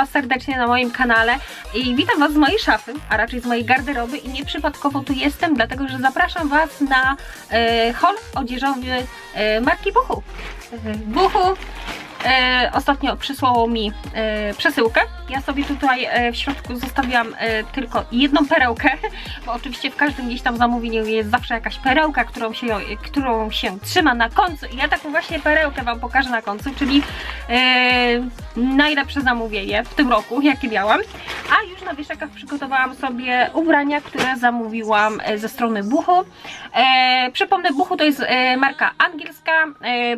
Was serdecznie na moim kanale i witam Was z mojej szafy, a raczej z mojej garderoby i nieprzypadkowo tu jestem, dlatego że zapraszam Was na e, haul odzieżowy e, marki Buchu. E, Buchu e, ostatnio przysłało mi e, przesyłkę. Ja sobie tutaj e, w środku zostawiłam e, tylko jedną perełkę, bo oczywiście w każdym gdzieś tam zamówieniu jest zawsze jakaś perełka, którą się, którą się trzyma na końcu i ja taką właśnie perełkę Wam pokażę na końcu, czyli e, najlepsze zamówienie w tym roku, jakie miałam. A już na wieszakach przygotowałam sobie ubrania, które zamówiłam e, ze strony Buchu. Przypomnę, Buchu to jest marka angielska,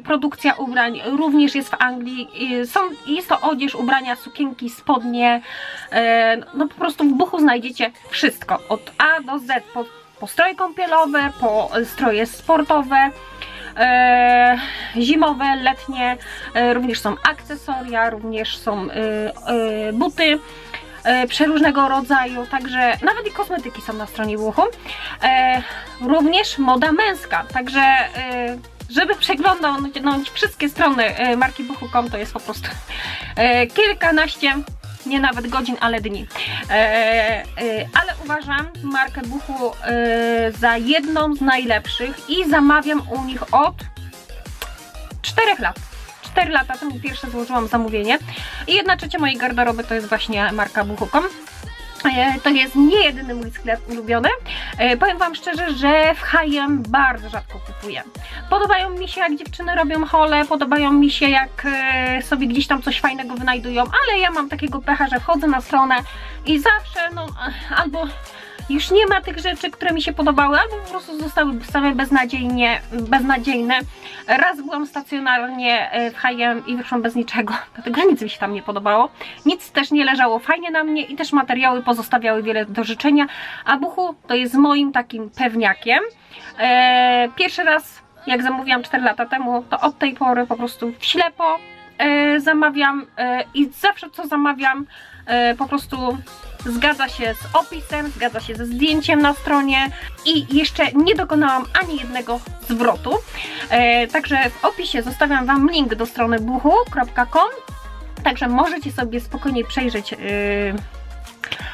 produkcja ubrań również jest w Anglii. E, są, jest to odzież, ubrania, sukienki, spodnie. E, no po prostu w Buchu znajdziecie wszystko, od A do Z, po, po stroje kąpielowe, po stroje sportowe. E, zimowe, letnie, e, również są akcesoria, również są buty przeróżnego rodzaju, także nawet i kosmetyki są na stronie. E, również moda męska, także żeby przeglądnąć wszystkie strony e, marki Buchu.com to jest po prostu e, kilkanaście nie nawet godzin, ale dni. E, ale uważam markę Buchu za jedną z najlepszych i zamawiam u nich od 4 lat. 4 lata temu pierwsze złożyłam zamówienie i jedna trzecia mojej garderoby to jest właśnie marka Buchu.com. To jest nie jedyny mój sklep ulubiony. Powiem Wam szczerze, że w H&M bardzo rzadko kupuję. Podobają mi się jak dziewczyny robią hole, podobają mi się jak e, sobie gdzieś tam coś fajnego wynajdują, ale ja mam takiego pecha, że wchodzę na stronę i zawsze no albo już nie ma tych rzeczy, które mi się podobały, albo po prostu zostały same beznadziejnie, beznadziejne. Raz byłam stacjonarnie e, w H&M i wyszłam bez niczego, dlatego nic mi się tam nie podobało. Nic też nie leżało fajnie na mnie i też materiały pozostawiały wiele do życzenia, a Buchu to jest moim takim pewniakiem. E, pierwszy raz, jak zamówiłam 4 lata temu, to od tej pory po prostu w ślepo e, zamawiam e, i zawsze co zamawiam e, po prostu zgadza się z opisem, zgadza się ze zdjęciem na stronie i jeszcze nie dokonałam ani jednego zwrotu. E, także w opisie zostawiam Wam link do strony buchu.com, także możecie sobie spokojnie przejrzeć. e,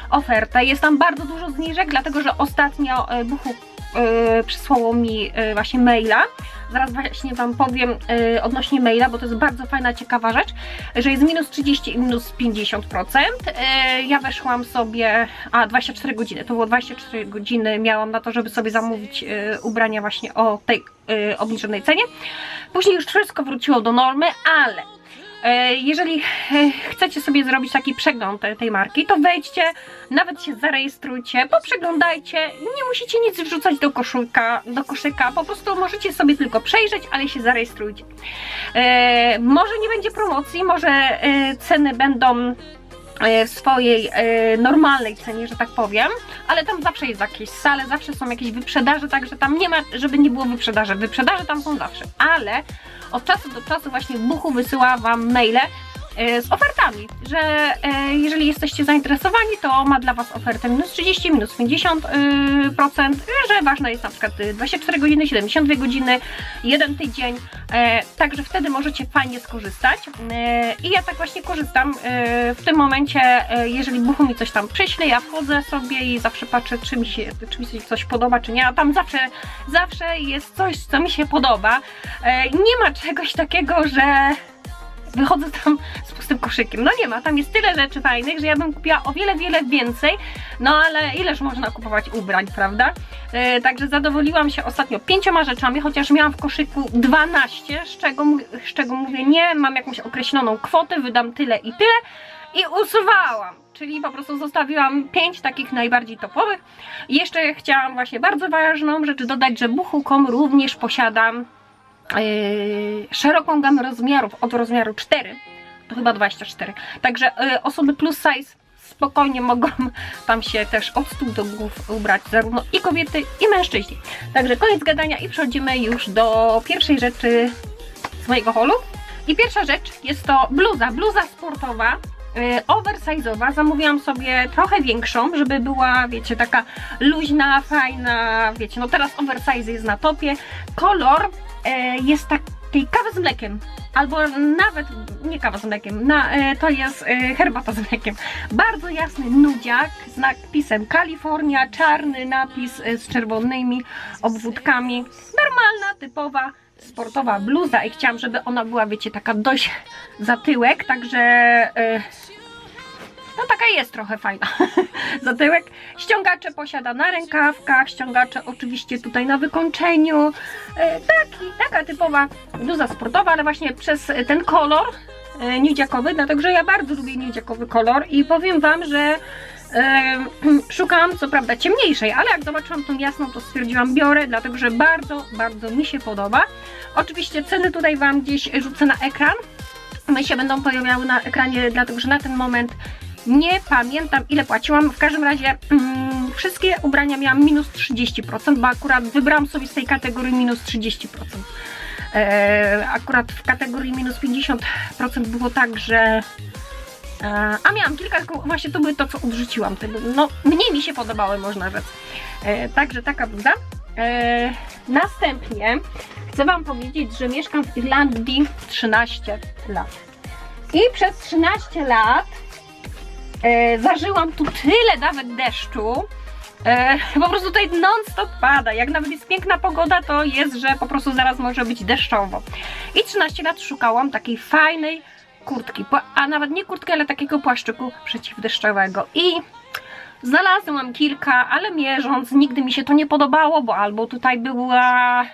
ofertę. Jest tam bardzo dużo zniżek, dlatego że ostatnio e, Buchu e, przysłało mi e, właśnie maila. Zaraz właśnie Wam powiem e, odnośnie maila, bo to jest bardzo fajna, ciekawa rzecz, że jest minus 30 i minus 50%. E, ja weszłam sobie, a 24 godziny, to było 24 godziny miałam na to, żeby sobie zamówić ubrania właśnie o tej obniżonej cenie. Później już wszystko wróciło do normy, ale Jeżeli e, chcecie sobie zrobić taki przegląd te- tej marki, to wejdźcie, nawet się zarejestrujcie, poprzeglądajcie, nie musicie nic wrzucać do koszyka, do koszyka, po prostu możecie sobie tylko przejrzeć, ale się zarejestrujcie. E, może nie będzie promocji, może e, ceny będą e, w swojej e, normalnej cenie, że tak powiem, ale tam zawsze jest jakieś sale, zawsze są jakieś wyprzedaże, także tam nie ma, żeby nie było wyprzedaży. Wyprzedaże tam są zawsze, ale od czasu do czasu właśnie Buchu wysyła Wam maile z ofertami, że e, jeżeli jesteście zainteresowani, to ma dla Was ofertę minus 30, minus 50%, y, procent, że ważna jest na przykład y, 24 godziny, 72 godziny, jeden tydzień, e, także wtedy możecie fajnie skorzystać E, i ja tak właśnie korzystam e, w tym momencie, e, jeżeli Buchu mi coś tam przyśle, ja wchodzę sobie i zawsze patrzę, czy mi się, czy mi się coś podoba, czy nie, a tam zawsze, zawsze jest coś, co mi się podoba. E, Nie ma czegoś takiego, że wychodzę tam z pustym koszykiem. No nie ma, tam jest tyle rzeczy fajnych, że ja bym kupiła o wiele, wiele więcej, no ale ileż można kupować ubrań, prawda? E, także zadowoliłam się ostatnio pięcioma rzeczami, chociaż miałam w koszyku 12, z czego, z czego mówię nie, mam jakąś określoną kwotę, wydam tyle i tyle i usuwałam. Czyli po prostu zostawiłam pięć takich najbardziej topowych. Jeszcze chciałam właśnie bardzo ważną rzecz dodać, że Buchu.com również posiadam szeroką gamę rozmiarów od rozmiaru 4 do chyba 24. Także yy, osoby plus size spokojnie mogą tam się też od stóp do głów ubrać, zarówno i kobiety, i mężczyźni. Także koniec gadania i przechodzimy już do pierwszej rzeczy z mojego holu. I pierwsza rzecz jest to bluza, bluza sportowa. Yy, oversize'owa, zamówiłam sobie trochę większą, żeby była, wiecie, taka luźna, fajna, wiecie, no teraz oversize jest na topie. Kolor e, jest tak, takiej kawy z mlekiem, albo nawet nie kawa z mlekiem, na, e, to jest e, herbata z mlekiem. Bardzo jasny nudziak z napisem Kalifornia, czarny napis e, z czerwonymi obwódkami. Normalna, typowa, sportowa bluza i chciałam, żeby ona była, wiecie, taka dość zatyłek, także... No taka jest trochę fajna. Zatyłek. Ściągacze posiada na rękawkach, ściągacze oczywiście tutaj na wykończeniu. E, taki, taka typowa bluza sportowa, ale właśnie przez ten kolor e, niedziakowy, dlatego że ja bardzo lubię niedziakowy kolor i powiem Wam, że e, szukałam co prawda ciemniejszej, ale jak zobaczyłam tą jasną, to stwierdziłam biorę, dlatego że bardzo, bardzo mi się podoba. Oczywiście ceny tutaj Wam gdzieś rzucę na ekran. My się będą pojawiały na ekranie, dlatego że na ten moment nie pamiętam ile płaciłam. W każdym razie mm, wszystkie ubrania miałam minus 30%, bo akurat wybrałam sobie z tej kategorii minus 30%. E, akurat w kategorii minus 50% było tak, że e, a miałam kilka, właśnie to były to, co odrzuciłam. No, mniej mi się podobały, można rzec. E, także taka bluza. E, następnie chcę Wam powiedzieć, że mieszkam w Irlandii 13 lat. I przez 13 lat e, zażyłam tu tyle nawet deszczu. E, po prostu tutaj non-stop pada. Jak nawet jest piękna pogoda, to jest, że po prostu zaraz może być deszczowo. I 13 lat szukałam takiej fajnej kurtki, a nawet nie kurtki, ale takiego płaszczyku przeciwdeszczowego. I znalazłam kilka, ale mierząc, nigdy mi się to nie podobało, bo albo tutaj była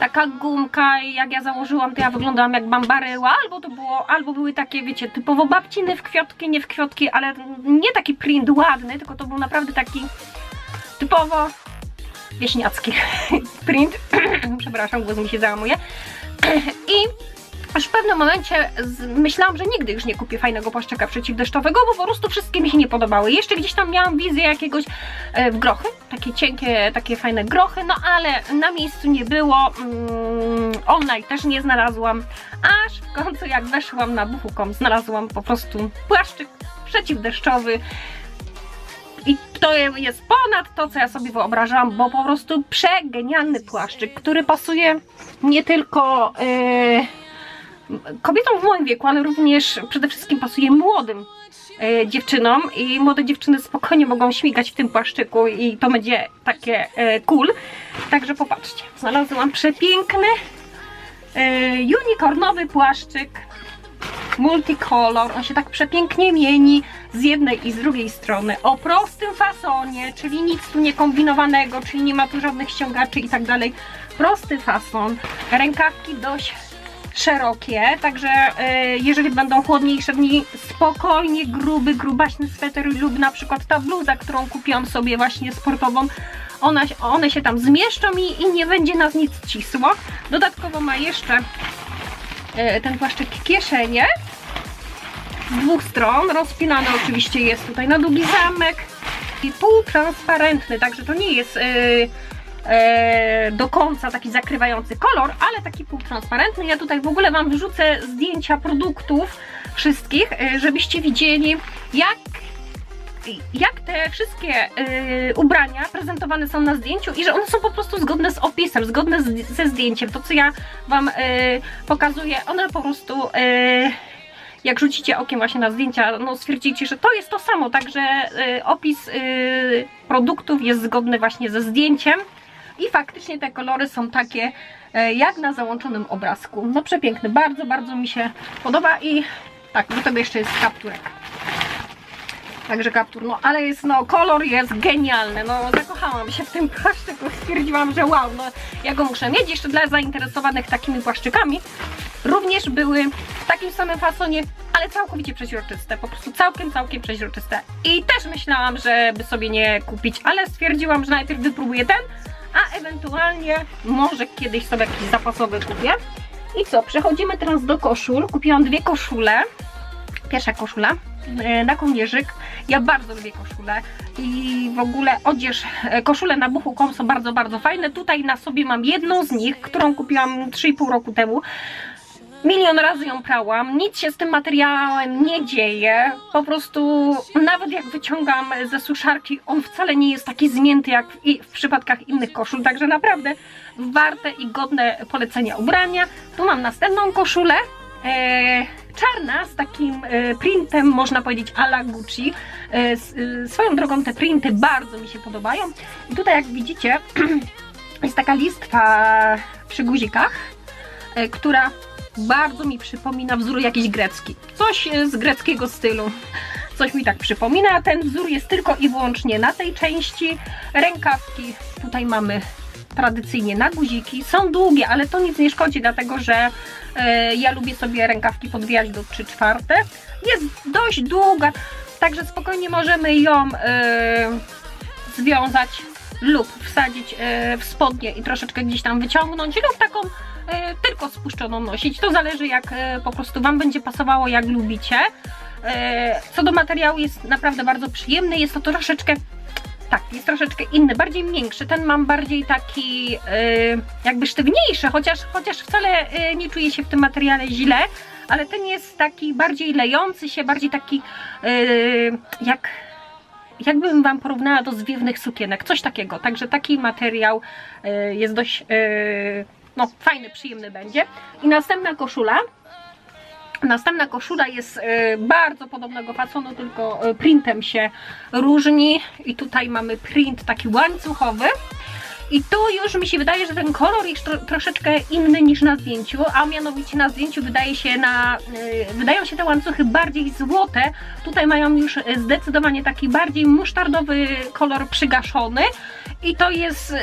taka gumka i jak ja założyłam, to ja wyglądałam jak bambaryła, albo to było, albo były takie, wiecie, typowo babciny w kwiotki, nie w kwiotki, ale nie taki print ładny, tylko to był naprawdę taki typowo wieśniacki print. Przepraszam, głos mi się załamuje. I aż w pewnym momencie myślałam, że nigdy już nie kupię fajnego płaszczyka przeciwdeszczowego, bo po prostu wszystkie mi się nie podobały. Jeszcze gdzieś tam miałam wizję jakiegoś e, w grochy, takie cienkie, takie fajne grochy, no ale na miejscu nie było. Mm, online też nie znalazłam. Aż w końcu jak weszłam na buchu.com znalazłam po prostu płaszczyk przeciwdeszczowy. I to jest ponad to, co ja sobie wyobrażałam, bo po prostu przegenialny płaszczyk, który pasuje nie tylko yy, kobietom w moim wieku, ale również przede wszystkim pasuje młodym e, dziewczynom i młode dziewczyny spokojnie mogą śmigać w tym płaszczyku i to będzie takie e, cool. Także popatrzcie, znalazłam przepiękny e, unicornowy płaszczyk multicolor, on się tak przepięknie mieni z jednej i z drugiej strony, o prostym fasonie, czyli nic tu nie kombinowanego, czyli nie ma tu żadnych ściągaczy i tak dalej, prosty fason, rękawki dość szerokie, także e, jeżeli będą chłodniejsze dni, spokojnie gruby, grubaśny sweter lub na przykład ta bluza, którą kupiłam sobie właśnie sportową, ona, one się tam zmieszczą i, i nie będzie nas nic cisło. Dodatkowo ma jeszcze e, ten płaszczyk kieszenie z dwóch stron, rozpinany oczywiście jest tutaj na długi zamek i półtransparentny, także to nie jest e, do końca taki zakrywający kolor, ale taki półtransparentny. Ja tutaj w ogóle Wam wrzucę zdjęcia produktów wszystkich, e, żebyście widzieli jak jak te wszystkie y, ubrania prezentowane są na zdjęciu i że one są po prostu zgodne z opisem, zgodne z, ze zdjęciem. To, co ja Wam pokazuję, one po prostu, jak rzucicie okiem właśnie na zdjęcia, no stwierdzicie, że to jest to samo, także opis produktów jest zgodny właśnie ze zdjęciem i faktycznie te kolory są takie y, jak na załączonym obrazku. No przepiękny, bardzo, bardzo mi się podoba i tak, do tego jeszcze jest kapturek. Także kaptur, no ale jest, no kolor jest genialny, no zakochałam się w tym płaszczyku, stwierdziłam, że wow, no ja go muszę mieć. Jeszcze dla zainteresowanych takimi płaszczykami również były w takim samym fasonie, ale całkowicie przeźroczyste, po prostu całkiem, całkiem przeźroczyste. I też myślałam, żeby sobie nie kupić, ale stwierdziłam, że najpierw wypróbuję ten, a ewentualnie może kiedyś sobie jakiś zapasowy kupię. I co, przechodzimy teraz do koszul. Kupiłam dwie koszule. Pierwsza koszula e, na kołnierzyk. Ja bardzo lubię koszule i w ogóle odzież, e, koszule na buchu.com są bardzo, bardzo fajne. Tutaj na sobie mam jedną z nich, którą kupiłam 3,5 roku temu. Milion razy ją prałam, nic się z tym materiałem nie dzieje. Po prostu, nawet jak wyciągam ze suszarki, on wcale nie jest taki zmięty jak w, i- w przypadkach innych koszul. Także naprawdę warte i godne polecenia ubrania. Tu mam następną koszulę. E, czarna z takim e, printem, można powiedzieć, a la Gucci. E, s, e, swoją drogą te printy bardzo mi się podobają. I tutaj, jak widzicie, jest taka listwa przy guzikach, e, która bardzo mi przypomina wzór jakiś grecki. Coś e, z greckiego stylu. Coś mi tak przypomina. Ten wzór jest tylko i wyłącznie na tej części. Rękawki tutaj mamy tradycyjnie na guziki. Są długie, ale to nic nie szkodzi, dlatego że e, ja lubię sobie rękawki podwijać do 3 czwarte. Jest dość długa, także spokojnie możemy ją e, związać lub wsadzić w spodnie i troszeczkę gdzieś tam wyciągnąć lub taką tylko spuszczoną nosić. To zależy jak e, po prostu Wam będzie pasowało, jak lubicie. E, Co do materiału jest naprawdę bardzo przyjemny, jest to troszeczkę tak, jest troszeczkę inny, bardziej miększy. Ten mam bardziej taki e, jakby sztywniejszy, chociaż, chociaż wcale e, nie czuję się w tym materiale źle, ale ten jest taki bardziej lejący się, bardziej taki e, jak jakbym Wam porównała do zwiewnych sukienek, coś takiego. Także taki materiał e, jest dość e, no, fajny, przyjemny będzie. I następna koszula. Następna koszula jest e, bardzo podobnego fasonu, tylko e, printem się różni. I tutaj mamy print taki łańcuchowy. I tu już mi się wydaje, że ten kolor jest tro, troszeczkę inny niż na zdjęciu, a mianowicie na zdjęciu wydaje się na, y, wydają się te łańcuchy bardziej złote. Tutaj mają już y, zdecydowanie taki bardziej musztardowy kolor przygaszony i to jest, y,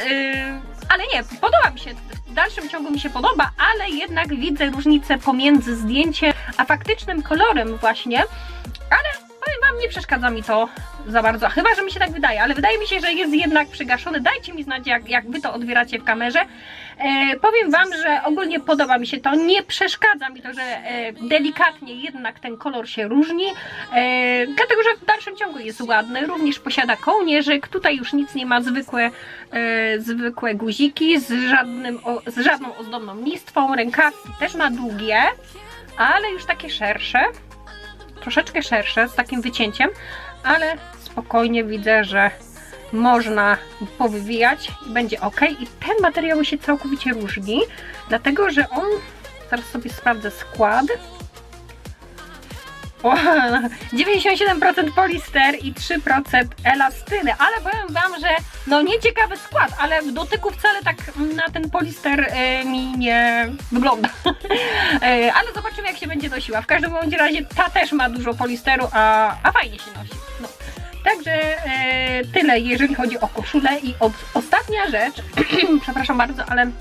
ale nie, podoba mi się, w dalszym ciągu mi się podoba, ale jednak widzę różnicę pomiędzy zdjęciem a faktycznym kolorem właśnie, nie przeszkadza mi to za bardzo, chyba, że mi się tak wydaje, ale wydaje mi się, że jest jednak przygaszony. Dajcie mi znać, jak, jak Wy to odbieracie w kamerze. E, powiem Wam, że ogólnie podoba mi się to, nie przeszkadza mi to, że e, delikatnie jednak ten kolor się różni, e, dlatego, że w dalszym ciągu jest ładny, również posiada kołnierzyk, tutaj już nic nie ma, zwykłe, e, zwykłe guziki z, żadnym, o, z żadną ozdobną listwą, rękawki też ma długie, ale już takie szersze, troszeczkę szersze, z takim wycięciem, ale spokojnie widzę, że można powywijać i będzie ok. I ten materiał się całkowicie różni, dlatego że on, zaraz sobie sprawdzę skład. O, 97% polister i 3% elastyny, ale powiem Wam, że no nieciekawy skład, ale w dotyku wcale tak na ten polister e, mi nie wygląda. E, ale zobaczymy jak się będzie nosiła. W każdym bądź razie ta też ma dużo polisteru, a, a fajnie się nosi. No. Także e, tyle, jeżeli chodzi o koszulę. I od, ostatnia rzecz, przepraszam bardzo, ale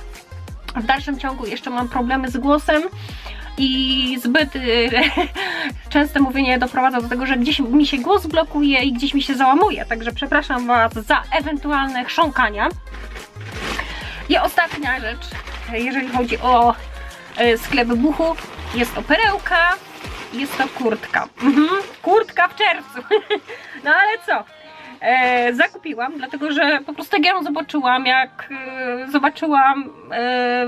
w dalszym ciągu jeszcze mam problemy z głosem i zbyt y, częste mówienie doprowadza do tego, że gdzieś mi się głos blokuje i gdzieś mi się załamuje. Także przepraszam Was za ewentualne chrząkania. I ostatnia rzecz, jeżeli chodzi o e, sklep Buchu, jest to perełka, jest to kurtka. Mhm, kurtka w czerwcu. no ale co? E, zakupiłam, dlatego że po prostu jak ja ją zobaczyłam, jak e, zobaczyłam e,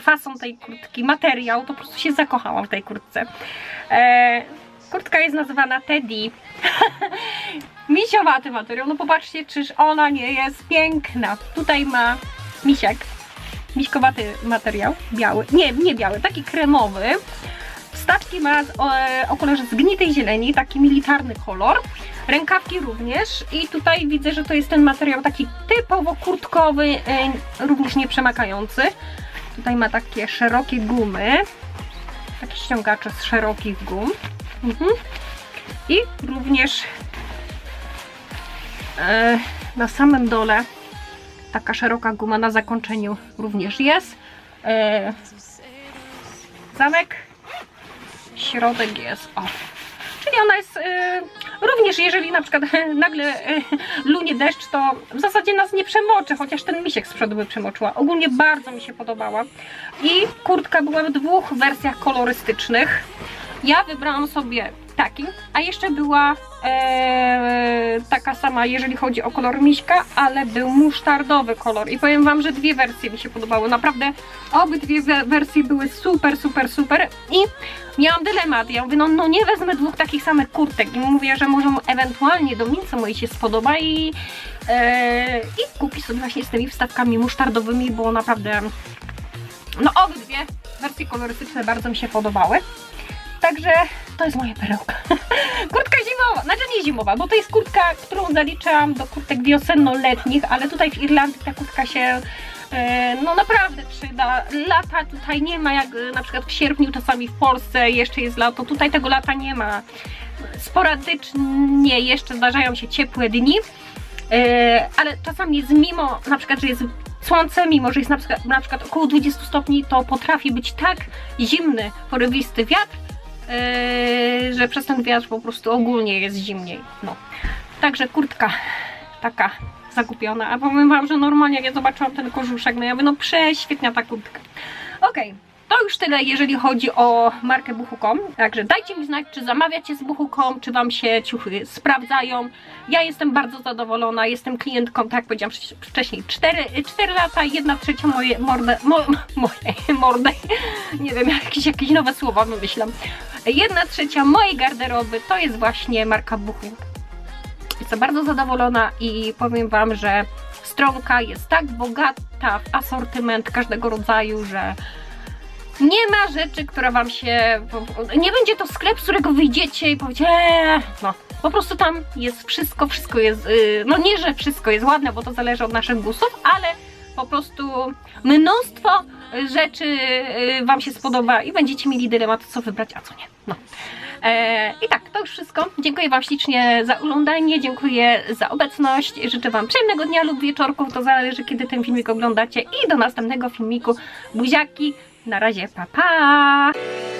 fason tej kurtki, materiał, to po prostu się zakochałam w tej kurtce. E, kurtka jest nazywana Teddy. Misiowaty materiał, no popatrzcie, czyż ona nie jest piękna. Tutaj ma misiek, miśkowaty materiał, biały, nie, nie biały, taki kremowy. Wstaczki ma o, o kolorze zgnitej zieleni, taki militarny kolor. Rękawki również i tutaj widzę, że to jest ten materiał taki typowo kurtkowy, e, również nieprzemakalający. Tutaj ma takie szerokie gumy, takie ściągacze z szerokich gum. Mhm. I również e, na samym dole taka szeroka guma na zakończeniu również jest. E, zamek, środek jest o. Czyli ona jest e, również, jeżeli na przykład nagle e, lunie deszcz, to w zasadzie nas nie przemoczy, chociaż ten misiek z przodu by przemoczyła. Ogólnie bardzo mi się podobała. I kurtka była w dwóch wersjach kolorystycznych. Ja wybrałam sobie taki, a jeszcze była e, taka sama, jeżeli chodzi o kolor miśka, ale był musztardowy kolor. I powiem Wam, że dwie wersje mi się podobały, naprawdę obydwie we- wersje były super, super, super. I miałam dylemat, ja mówię, no, no nie wezmę dwóch takich samych kurtek. I mówię, że może ewentualnie Domince mojej się spodoba i, e, i kupi sobie właśnie z tymi wstawkami musztardowymi, bo naprawdę no obydwie wersje kolorystyczne bardzo mi się podobały. Także to jest moja perełka. Kurtka zimowa, znaczy nie zimowa, bo to jest kurtka, którą zaliczam do kurtek wiosenno-letnich, ale tutaj w Irlandii ta kurtka się e, no naprawdę przyda. Lata tutaj nie ma, jak na przykład w sierpniu czasami w Polsce jeszcze jest lato, tutaj tego lata nie ma. Sporadycznie jeszcze zdarzają się ciepłe dni, e, ale czasami jest mimo, na przykład, że jest słońce, mimo że jest na przykład, na przykład około 20 stopni, to potrafi być tak zimny, porywisty wiatr, Yy, że przez ten wiatr po prostu ogólnie jest zimniej. No. Także kurtka taka zakupiona. A powiem wam, że normalnie jak ja zobaczyłam ten kożuszek, no ja mówię, no prześwietna ta kurtka. Okej. To już tyle, jeżeli chodzi o markę Buchu.com. Także dajcie mi znać, czy zamawiacie z Buchu.com, czy Wam się ciuchy sprawdzają. Ja jestem bardzo zadowolona, jestem klientką, tak jak powiedziałam wcześ- wcześniej, 4, 4 lata, 1 trzecia moje mordę, mo, moje mordę, nie wiem, jakieś, jakieś nowe słowa wymyślam. 1 trzecia mojej garderoby to jest właśnie marka Buchu. Jestem bardzo zadowolona i powiem Wam, że stronka jest tak bogata w asortyment każdego rodzaju, że nie ma rzeczy, która Wam się. Nie będzie to sklep, z którego wyjdziecie i powiecie, eee, no. Po prostu tam jest wszystko, wszystko jest. Yy, no nie, że wszystko jest ładne, bo to zależy od naszych gustów, ale po prostu mnóstwo rzeczy yy, Wam się spodoba i będziecie mieli dylemat, co wybrać, a co nie. No. E, I tak, to już wszystko. Dziękuję Wam ślicznie za oglądanie, dziękuję za obecność. Życzę Wam przyjemnego dnia lub wieczorków, to zależy kiedy ten filmik oglądacie. I do następnego filmiku. Buziaki, na razie, pa pa!